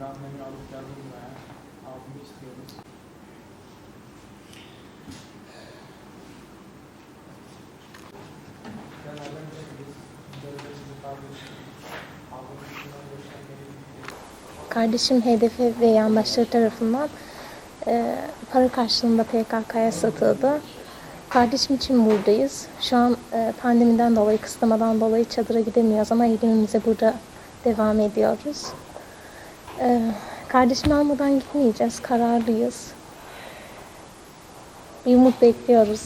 Ben menü alıp geldim buraya. Abimi istiyoruz. Böyle sizi kardeşim. Abinin üstünden göstermeyi Kardeşim hedefi ve yandaşları tarafından e, para karşılığında PKK'ya satıldı. Kardeşim için buradayız. Şu an e, pandemiden dolayı, kısıtlamadan dolayı çadıra gidemiyoruz ama eğitimimize burada devam ediyoruz. E, kardeşimi almadan gitmeyeceğiz. Kararlıyız. Bir umut bekliyoruz.